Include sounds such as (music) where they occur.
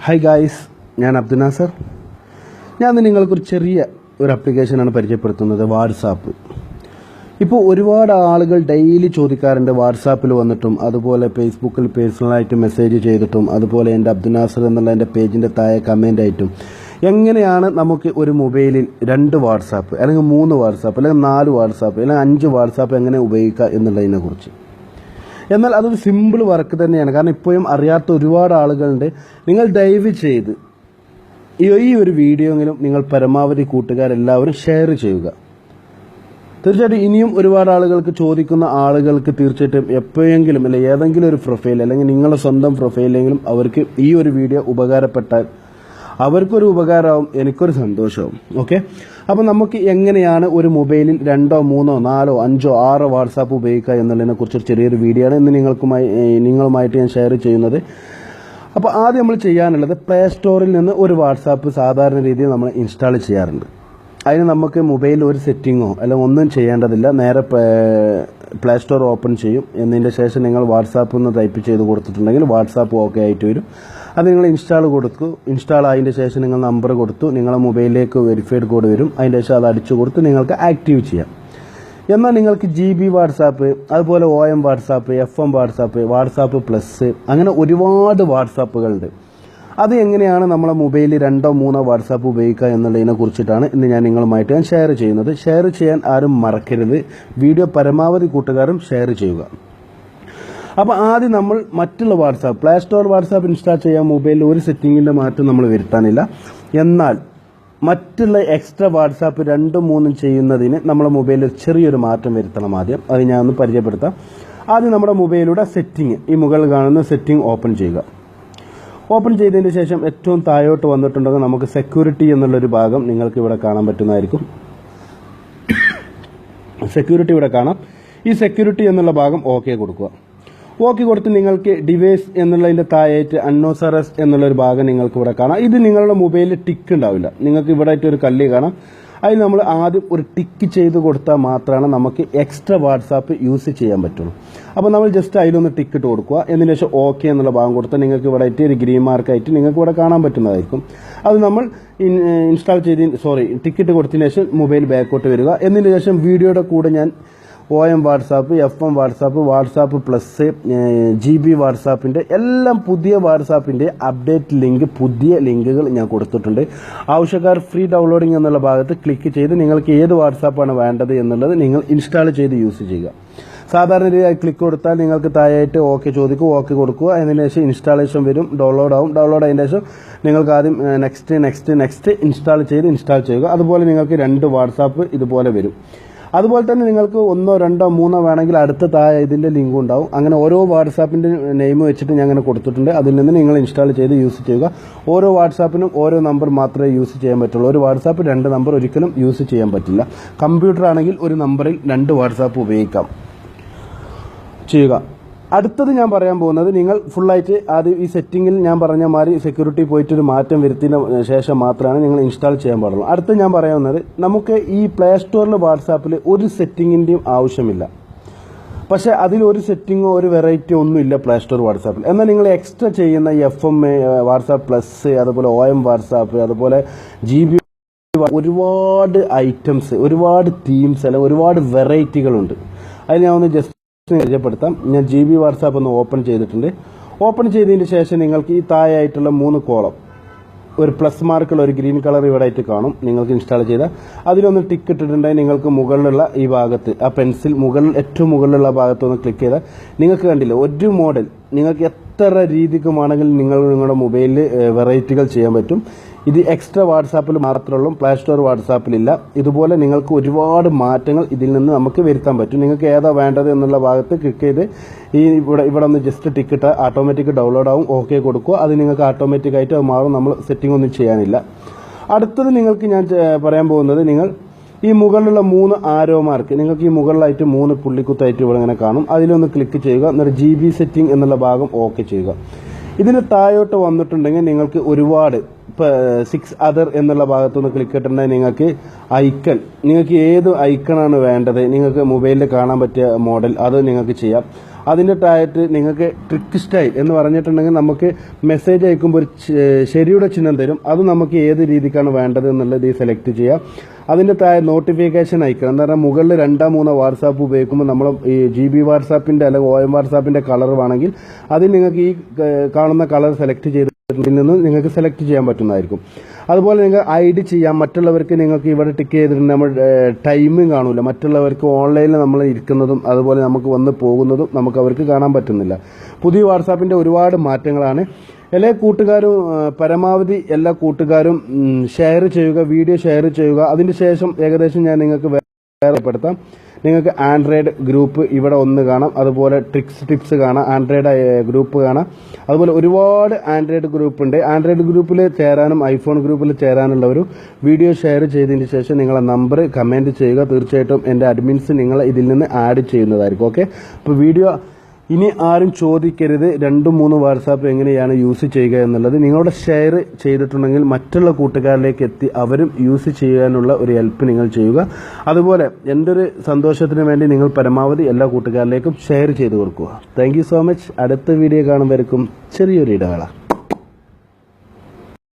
Hi guys ഞാൻ അബ്ദുൽ നാസർ. ഞാൻ നിങ്ങൾക്കൊരു ചെറിയ ഒരു ആപ്ലിക്കേഷനാണ് പരിചയപ്പെടുത്തുന്നത് വാട്സാപ്പ് ഇപ്പോൾ ഒരുപാട് ആളുകൾ ഡെയിലി ചോദിക്കാറുണ്ട് വാട്സാപ്പിൽ വന്നിട്ടും അതുപോലെ ഫേസ്ബുക്കിൽ പേഴ്സണലായിട്ട് മെസ്സേജ് ചെയ്തിട്ടും അതുപോലെ എന്റെ അബ്ദുൽ നാസർ എന്നുള്ള എന്റെ പേജിന്റെ താഴെ കമന്റ് ആയിട്ടും. എങ്ങനെയാണ് നമുക്ക് ഒരു മൊബൈലിൽ രണ്ട് വാട്സാപ്പ് അല്ലെങ്കിൽ മൂന്ന് വാട്സാപ്പ് അല്ലെങ്കിൽ നാല് വാട്സാപ്പ് അല്ലെങ്കിൽ അഞ്ച് വാട്സാപ്പ് എങ്ങനെ ഉപയോഗിക്കുക എന്നുള്ളതിനെ കുറിച്ച് എന്നാൽ അതൊരു സിമ്പിൾ വർക്ക് തന്നെയാണ്. കാരണം ഇപ്പോഴും അറിയാത്ത ഒരുപാട് ആളുകളുണ്ട്. നിങ്ങൾ ദയവ് ചെയ്ത് ഈ ഒരു വീഡിയോ എങ്കിലും നിങ്ങൾ പരമാവധി കൂട്ടുകാരെല്ലാവരും ഷെയർ ചെയ്യുക. തീർച്ചയായിട്ടും ഇനിയും ഒരുപാട് ആളുകൾക്ക് ചോദിക്കുന്ന ആളുകൾക്ക് തീർച്ചയായിട്ടും എപ്പോഴെങ്കിലും അല്ലെ ഏതെങ്കിലും ഒരു പ്രൊഫൈൽ അല്ലെങ്കിൽ നിങ്ങളുടെ സ്വന്തം പ്രൊഫൈലെങ്കിലും അവർക്ക് ഈ ഒരു വീഡിയോ ഉപകാരപ്പെട്ടാൽ അവർക്കൊരു ഉപകാരമാവും എനിക്കൊരു സന്തോഷവും. ഓക്കെ അപ്പോൾ നമുക്ക് എങ്ങനെയാണ് ഒരു മൊബൈലിൽ രണ്ടോ മൂന്നോ നാലോ അഞ്ചോ ആറോ വാട്സാപ്പ് ഉപയോഗിക്കുക എന്നുള്ളതിനെ കുറിച്ചൊരു ചെറിയൊരു വീഡിയോ ആണ് ഇന്ന് നിങ്ങൾക്കുമായി നിങ്ങളുമായിട്ട് ഞാൻ ഷെയർ ചെയ്യുന്നത്. അപ്പോൾ ആദ്യം നമ്മൾ ചെയ്യാനുള്ളത് പ്ലേ സ്റ്റോറിൽ നിന്ന് ഒരു വാട്സാപ്പ് സാധാരണ രീതിയിൽ നമ്മൾ ഇൻസ്റ്റാൾ ചെയ്യാറുണ്ട്. അതിന് നമുക്ക് മൊബൈലിൽ ഒരു സെറ്റിങ്ങോ അല്ല ഒന്നും ചെയ്യേണ്ടതില്ല. നേരെ പ്ലേ സ്റ്റോർ ഓപ്പൺ ചെയ്യും. എന്നതിന്റെ ശേഷം നിങ്ങൾ വാട്സാപ്പ് ഒന്ന് ടൈപ്പ് ചെയ്ത് കൊടുത്തിട്ടുണ്ടെങ്കിൽ വാട്സാപ്പ് ഓക്കെ ആയിട്ട് വരും. അത് നിങ്ങൾ ഇൻസ്റ്റാൾ കൊടുത്തു. ഇൻസ്റ്റാൾ ആയതിന്റെ ശേഷം നിങ്ങൾ നമ്പർ കൊടുത്തു. നിങ്ങളെ മൊബൈലിലേക്ക് വെരിഫൈഡ് കോഡ് വരും. അതിന്റെ ശേഷം അത് അടിച്ചു കൊടുത്ത് നിങ്ങൾക്ക് ആക്റ്റീവ് ചെയ്യാം. എന്നാൽ നിങ്ങൾക്ക് ജി ബി വാട്സാപ്പ് അതുപോലെ O M WhatsApp F M WhatsApp WhatsApp plus അങ്ങനെ ഒരുപാട് വാട്സാപ്പുകളുണ്ട്. അത് എങ്ങനെയാണ് നമ്മളെ മൊബൈലിൽ രണ്ടോ മൂന്നോ വാട്സാപ്പ് ഉപയോഗിക്കുക എന്നുള്ളതിനെ കുറിച്ചിട്ടാണ് ഇന്ന് ഞാൻ നിങ്ങളുമായിട്ട് ഞാൻ ഷെയർ ചെയ്യുന്നത്. ഷെയർ ചെയ്യാൻ ആരും മറക്കരുത്. വീഡിയോ പരമാവധി കൂട്ടുകാരും ഷെയർ ചെയ്യുക. അപ്പോൾ ആദ്യം നമ്മൾ മറ്റുള്ള WhatsApp Play Store WhatsApp install ചെയ്യാൻ മൊബൈലിൽ ഒരു സെറ്റിങ്ങിന്റെ മാറ്റം നമ്മൾ വരുത്താനില്ല. എന്നാൽ മറ്റുള്ള എക്സ്ട്രാ വാട്സാപ്പ് രണ്ടും മൂന്നും ചെയ്യുന്നതിന് നമ്മുടെ മൊബൈലിൽ ചെറിയൊരു മാറ്റം വരുത്തണം ആദ്യം. അത് ഞാൻ ഒന്ന് പരിചയപ്പെടുത്താം. ആദ്യം നമ്മുടെ മൊബൈലിലൂടെ സെറ്റിംഗ് ഈ മുകളിൽ കാണുന്ന സെറ്റിംഗ് ഓപ്പൺ ചെയ്യുക. ഓപ്പൺ ചെയ്തതിന് ശേഷം ഏറ്റവും താഴോട്ട് വന്നിട്ടുണ്ടെങ്കിൽ നമുക്ക് സെക്യൂരിറ്റി എന്നുള്ളൊരു ഭാഗം നിങ്ങൾക്ക് ഇവിടെ കാണാൻ പറ്റുന്നതായിരിക്കും. (coughs) സെക്യൂരിറ്റി ഇവിടെ കാണാം. ഈ സെക്യൂരിറ്റി എന്നുള്ള ഭാഗം ഓക്കെ കൊടുക്കുക. ഓക്കെ കൊടുത്ത് നിങ്ങൾക്ക് ഡിവൈസ് എന്നുള്ളതിന്റെ താഴേറ്റ് അന്നോസറസ് എന്നുള്ളൊരു ഭാഗം നിങ്ങൾക്ക് ഇവിടെ കാണാം. ഇത് നിങ്ങളുടെ മൊബൈലിൽ ടിക്ക് ഉണ്ടാവില്ല. നിങ്ങൾക്ക് ഇവിടെ ആയിട്ട് ഒരു കല്ല് കാണാം. അതിൽ നമ്മൾ ആദ്യം ഒരു ടിക്ക് ചെയ്ത് കൊടുത്താൽ മാത്രമാണ് നമുക്ക് എക്സ്ട്രാ വാട്സാപ്പ് യൂസ് ചെയ്യാൻ പറ്റുള്ളൂ. അപ്പോൾ നമ്മൾ ജസ്റ്റ് അതിലൊന്ന് ഇട്ട് കൊടുക്കുക. എന്നതിന് ശേഷം ഓക്കെ എന്നുള്ള ഭാഗം കൊടുത്താൽ നിങ്ങൾക്ക് ഇവിടെ ആയിട്ട് ഒരു ഗ്രീൻ മാർക്കായിട്ട് നിങ്ങൾക്ക് ഇവിടെ കാണാൻ പറ്റുന്നതായിരിക്കും. അത് നമ്മൾ ഇൻസ്റ്റാൾ ചെയ്ത് സോറി ടിക്കറ്റ് കൊടുത്തതിന് ശേഷം മൊബൈൽ ബാക്കോട്ട് വരിക. എന്നതിന് ശേഷം വീഡിയോയുടെ കൂടെ ഞാൻ O M WhatsApp F M WhatsApp WhatsApp plus G B വാട്സാപ്പിന്റെ എല്ലാം പുതിയ വാട്സാപ്പിന്റെ അപ്ഡേറ്റ് ലിങ്ക് പുതിയ ലിങ്കുകൾ ഞാൻ കൊടുത്തിട്ടുണ്ട്. ആവശ്യക്കാർ ഫ്രീ ഡൗൺലോഡിംഗ് എന്നുള്ള ഭാഗത്ത് ക്ലിക്ക് ചെയ്ത് നിങ്ങൾക്ക് ഏത് വാട്സാപ്പാണ് വേണ്ടത് എന്നുള്ളത് നിങ്ങൾ ഇൻസ്റ്റാൾ ചെയ്ത് യൂസ് ചെയ്യുക. സാധാരണ രീതിയിൽ ക്ലിക്ക് കൊടുത്താൽ നിങ്ങൾക്ക് താഴെയായിട്ട് ഓക്കെ ചോദിക്കും ഓക്കെ കൊടുക്കുക. അതിന് ശേഷം ഇൻസ്റ്റാളേഷൻ വരും ഡൗൺലോഡ് ആവും. ഡൗൺലോഡ് ആയതിനു ശേഷം നിങ്ങൾക്ക് ആദ്യം നെക്സ്റ്റ് നെക്സ്റ്റ് നെക്സ്റ്റ് ഇൻസ്റ്റാൾ ചെയ്ത് ഇൻസ്റ്റാൾ ചെയ്യുക. അതുപോലെ നിങ്ങൾക്ക് രണ്ട് വാട്സാപ്പ് ഇതുപോലെ വരും. അതുപോലെ തന്നെ നിങ്ങൾക്ക് ഒന്നോ രണ്ടോ മൂന്നോ വേണമെങ്കിൽ അടുത്ത താഴെ ഇതിന്റെ ലിങ്ക് ഉണ്ടാവും. അങ്ങനെ ഓരോ വാട്സാപ്പിന്റെ നെയിം വെച്ചിട്ട് ഞാൻ അങ്ങനെ കൊടുത്തിട്ടുണ്ട്. അതിൽ നിന്ന് നിങ്ങൾ ഇൻസ്റ്റാൾ ചെയ്ത് യൂസ് ചെയ്യുക. ഓരോ വാട്സാപ്പിനും ഓരോ നമ്പർ മാത്രമേ യൂസ് ചെയ്യാൻ പറ്റുള്ളൂ. ഒരു വാട്സാപ്പ് രണ്ട് നമ്പർ ഒരിക്കലും യൂസ് ചെയ്യാൻ പറ്റില്ല. കമ്പ്യൂട്ടർ ആണെങ്കിൽ ഒരു നമ്പറിൽ രണ്ട് വാട്സാപ്പ് ഉപയോഗിക്കാം. ചെയ്യുക. അടുത്തത് ഞാൻ പറയാൻ പോകുന്നത് നിങ്ങൾ ഫുള്ളായിട്ട് ആദ്യം ഈ സെറ്റിങ്ങിൽ ഞാൻ പറഞ്ഞ മാതിരി സെക്യൂരിറ്റി പോയിട്ട് ഒരു മാറ്റം വരുത്തിയതിന് ശേഷം മാത്രമാണ് നിങ്ങൾ ഇൻസ്റ്റാൾ ചെയ്യാൻ പാടുള്ളൂ. അടുത്ത് ഞാൻ പറയാവുന്നത് നമുക്ക് ഈ പ്ലേ സ്റ്റോറിൽ വാട്സാപ്പിൽ ഒരു സെറ്റിങ്ങിന്റെയും ആവശ്യമില്ല. പക്ഷേ അതിൽ ഒരു സെറ്റിങ്ങോ ഒരു വെറൈറ്റിയോ ഒന്നും ഇല്ല പ്ലേ സ്റ്റോർ വാട്സാപ്പിൽ എന്നാൽ നിങ്ങൾ എക്സ്ട്രാ ചെയ്യുന്ന F M A WhatsApp plus അതുപോലെ ഒ എം വാട്സാപ്പ് അതുപോലെ ജി ബി ഒരുപാട് ഐറ്റംസ് ഒരുപാട് തീംസ് അല്ല ഒരുപാട് വെറൈറ്റികളുണ്ട് അതിൽ ഞാൻ ഒന്ന് ജസ്റ്റ് പരിചയപ്പെടുത്താം. ഞാൻ ജി ബി വാട്സാപ്പ് ഒന്ന് ഓപ്പൺ ചെയ്തിട്ടുണ്ട്. ഓപ്പൺ ചെയ്തതിന് ശേഷം നിങ്ങൾക്ക് ഈ താഴെയായിട്ടുള്ള മൂന്ന് കോളം ഒരു പ്ലസ് മാർക്കുള്ള ഒരു ഗ്രീൻ കളർ ഇവിടെ ആയിട്ട് കാണും. നിങ്ങൾക്ക് ഇൻസ്റ്റാൾ ചെയ്ത അതിലൊന്ന് ടിക്ക് ഇട്ടിട്ടുണ്ടെങ്കിൽ നിങ്ങൾക്ക് മുകളിലുള്ള ഈ ഭാഗത്ത് ആ പെൻസിൽ മുകളിൽ ഏറ്റവും മുകളിലുള്ള ഭാഗത്ത് ഒന്ന് ക്ലിക്ക് ചെയ്താൽ നിങ്ങൾക്ക് കണ്ടില്ല ഒരു മോഡൽ. നിങ്ങൾക്ക് എത്ര രീതിക്കുമാണെങ്കിൽ നിങ്ങൾ നിങ്ങളുടെ മൊബൈലിൽ വെറൈറ്റികൾ ചെയ്യാൻ പറ്റും. ഇത് എക്സ്ട്രാ വാട്സാപ്പിൽ മാത്രമുള്ളൂ പ്ലേ സ്റ്റോർ വാട്സാപ്പിലില്ല ഇതുപോലെ നിങ്ങൾക്ക് ഒരുപാട് മാറ്റങ്ങൾ ഇതിൽ നിന്ന് നമുക്ക് വരുത്താൻ പറ്റും. നിങ്ങൾക്ക് ഏതാ വേണ്ടത് എന്നുള്ള ഭാഗത്ത് ക്ലിക്ക് ചെയ്ത് ഈ ഇവിടെ ഇവിടെ ഒന്ന് ജസ്റ്റ് ടിക്കറ്റ് ഓട്ടോമാറ്റിക് ഡൗൺലോഡ് ആവും ഓക്കെ കൊടുക്കുക. അത് നിങ്ങൾക്ക് ഓട്ടോമാറ്റിക്കായിട്ട് അത് മാറും. നമ്മൾ സെറ്റിംഗ് ഒന്നും ചെയ്യാനില്ല. അടുത്തത് നിങ്ങൾക്ക് ഞാൻ പറയാൻ പോകുന്നത് നിങ്ങൾ ഈ മുകളിലുള്ള മൂന്ന് ആരോ മാർക്ക് നിങ്ങൾക്ക് ഈ മുകളിലായിട്ട് മൂന്ന് പുള്ളിക്കുത്തായിട്ട് ഇവിടെ ഇങ്ങനെ കാണും. അതിലൊന്ന് ക്ലിക്ക് ചെയ്യുക എന്നിട്ട് ജി ബി സെറ്റിംഗ് എന്നുള്ള ഭാഗം ഓക്കെ ചെയ്യുക. ഇതിന് താഴോട്ട് വന്നിട്ടുണ്ടെങ്കിൽ നിങ്ങൾക്ക് ഒരുപാട് സിക്സ് അതർ എന്നുള്ള ഭാഗത്തുനിന്ന് ക്ലിക്ക് ഇട്ടിട്ടുണ്ടെങ്കിൽ നിങ്ങൾക്ക് ഐക്കൺ നിങ്ങൾക്ക് ഏത് ഐക്കണാണ് വേണ്ടത്? നിങ്ങൾക്ക് മൊബൈലിൽ കാണാൻ പറ്റിയ മോഡൽ അത് നിങ്ങൾക്ക് ചെയ്യാം. അതിന്റെ താഴത്ത് നിങ്ങൾക്ക് ട്രിക്ക് സ്റ്റൈൽ എന്ന് പറഞ്ഞിട്ടുണ്ടെങ്കിൽ നമുക്ക് മെസ്സേജ് അയക്കുമ്പോൾ ഒരു ശരിയുടെ ചിഹ്നം തരും. അത് നമുക്ക് ഏത് രീതിക്കാണ് വേണ്ടത് എന്നുള്ളത് സെലക്ട് ചെയ്യാം. അതിന്റെ താഴെ നോട്ടിഫിക്കേഷൻ അയക്കണം എന്ന് പറഞ്ഞാൽ മുകളിൽ രണ്ടോ മൂന്നോ വാട്സാപ്പ് ഉപയോഗിക്കുമ്പോൾ നമ്മൾ ഈ ജി ബി വാട്സാപ്പിന്റെ അല്ലെങ്കിൽ ഒ എം വാട്സാപ്പിന്റെ കളർ വേണമെങ്കിൽ അതിൽ നിങ്ങൾക്ക് ഈ കാണുന്ന കളർ സെലക്ട് ചെയ്ത് നിന്ന് നിങ്ങൾക്ക് സെലക്ട് ചെയ്യാൻ പറ്റുന്നതായിരിക്കും. അതുപോലെ നിങ്ങൾ ഐ ഡി ചെയ്യാം. മറ്റുള്ളവർക്ക് നിങ്ങൾക്ക് ഇവിടെ ടിക്ക് ചെയ്തിട്ടുണ്ട്. നമ്മൾ ടൈമും കാണൂല. മറ്റുള്ളവർക്ക് ഓൺലൈനിൽ നമ്മൾ ഇരിക്കുന്നതും അതുപോലെ നമുക്ക് വന്ന് പോകുന്നതും നമുക്ക് അവർക്ക് കാണാൻ പറ്റുന്നില്ല. പുതിയ വാട്സാപ്പിന്റെ ഒരുപാട് മാറ്റങ്ങളാണ്. എല്ലാ കൂട്ടുകാരും പരമാവധി എല്ലാ കൂട്ടുകാരും ഷെയർ ചെയ്യുക വീഡിയോ ഷെയർ ചെയ്യുക. അതിന് ശേഷം ഏകദേശം ഞാൻ നിങ്ങൾക്ക് വേറെപ്പെടുത്താം. നിങ്ങൾക്ക് ആൻഡ്രോയിഡ് ഗ്രൂപ്പ് ഇവിടെ ഒന്ന് കാണാം. അതുപോലെ ട്രിക്സ് ടിപ്സ് കാണാം. ആൻഡ്രോയിഡ് ഗ്രൂപ്പ് കാണാം. അതുപോലെ ഒരുപാട് ആൻഡ്രോയിഡ് ഗ്രൂപ്പ് ഉണ്ട്. ആൻഡ്രോയിഡ് ഗ്രൂപ്പിൽ ചേരാനും ഐഫോൺ ഗ്രൂപ്പിൽ ചേരാനുള്ളവരും വീഡിയോ ഷെയർ ചെയ്തതിന് ശേഷം നിങ്ങളെ നമ്പർ കമന്റ് ചെയ്യുക. തീർച്ചയായിട്ടും എന്റെ അഡ്മിൻസ് നിങ്ങളെ ഇതിൽ നിന്ന് ആഡ് ചെയ്യുന്നതായിരിക്കും. ഓക്കെ അപ്പോൾ വീഡിയോ ഇനി ആരും ചോദിക്കരുത്. രണ്ടും മൂന്ന് വാട്സാപ്പ് എങ്ങനെയാണ് യൂസ് ചെയ്യുക എന്നുള്ളത്. നിങ്ങളുടെ ഷെയർ ചെയ്തിട്ടുണ്ടെങ്കിൽ മറ്റുള്ള കൂട്ടുകാരിലേക്ക് എത്തി അവരും യൂസ് ചെയ്യാനുള്ള ഒരു ഹെൽപ്പ് നിങ്ങൾ ചെയ്യുക. അതുപോലെ എന്റെ ഒരു സന്തോഷത്തിന് വേണ്ടി നിങ്ങൾ പരമാവധി എല്ലാ കൂട്ടുകാരിലേക്കും ഷെയർ ചെയ്ത് കൊടുക്കുക. താങ്ക് സോ മച്ച് അടുത്ത വീഡിയോ കാണുമ്പോഴേക്കും ചെറിയൊരു ഇടവേള.